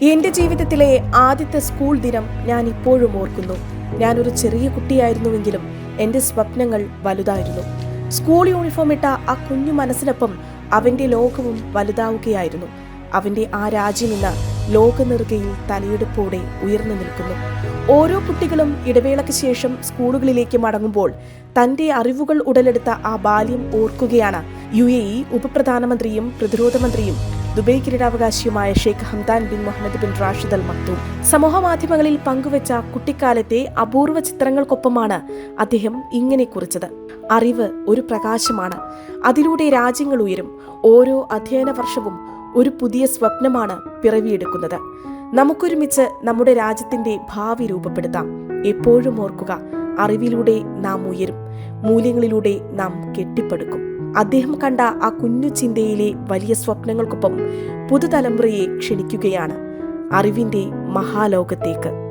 എന്റെ ജീവിതത്തിലെ ആദ്യത്തെ സ്കൂൾ ദിനം ഞാൻ ഇപ്പോഴും ഓർക്കുന്നു. ഞാനൊരു ചെറിയ കുട്ടിയായിരുന്നുവെങ്കിലും എന്റെ സ്വപ്നങ്ങൾ വലുതായിരുന്നു. സ്കൂൾ യൂണിഫോം ഇട്ട ആ കുഞ്ഞു മനസ്സിനൊപ്പം അവന്റെ ലോകവും വലുതാവുകയായിരുന്നു. അവന്റെ ആ രാജ്യം ഇന്ന് ലോകനെറുകയിൽ തലയെടുപ്പോടെ ഉയർന്നു നിൽക്കുന്നു. ഓരോ കുട്ടികളും ഇടവേളയ്ക്ക് ശേഷം സ്കൂളുകളിലേക്ക് മടങ്ങുമ്പോൾ തന്റെ അറിവുകൾ ഉടലെടുത്ത ആ ബാല്യം ഓർക്കുകയാണ് യു എ ഇ ഉപപ്രധാനമന്ത്രിയും പ്രതിരോധ മന്ത്രിയും Dubai കിരീടാവകാശിയുമായ Sheikh Hamdan bin Mohammed bin Rashid Al Maktoum സമൂഹ മാധ്യമങ്ങളിൽ പങ്കുവച്ച കുട്ടിക്കാലത്തെ അപൂർവ ചിത്രങ്ങൾക്കൊപ്പമാണ് അദ്ദേഹം ഇങ്ങനെ കുറിച്ചത്. അറിവ് ഒരു പ്രകാശമാണ്. അതിലൂടെ രാജ്യങ്ങൾ ഉയരും. ഓരോ അധ്യയന വർഷവും ഒരു പുതിയ സ്വപ്നമാണ് പിറവിയെടുക്കുന്നത്. നമുക്കൊരുമിച്ച് നമ്മുടെ രാജ്യത്തിന്റെ ഭാവി രൂപപ്പെടുത്താം. എപ്പോഴും ഓർക്കുക അറിവിലൂടെ നാം ഉയരും മൂല്യങ്ങളിലൂടെ നാം കെട്ടിപ്പടുക്കും. അദ്ദേഹം കണ്ട ആ കുഞ്ഞു ചിന്തയിലെ വലിയ സ്വപ്നങ്ങൾക്കൊപ്പം പുതുതലമുറയെ ക്ഷണിക്കുകയാണ് അറിവിന്റെ മഹാലോകത്തേക്ക്.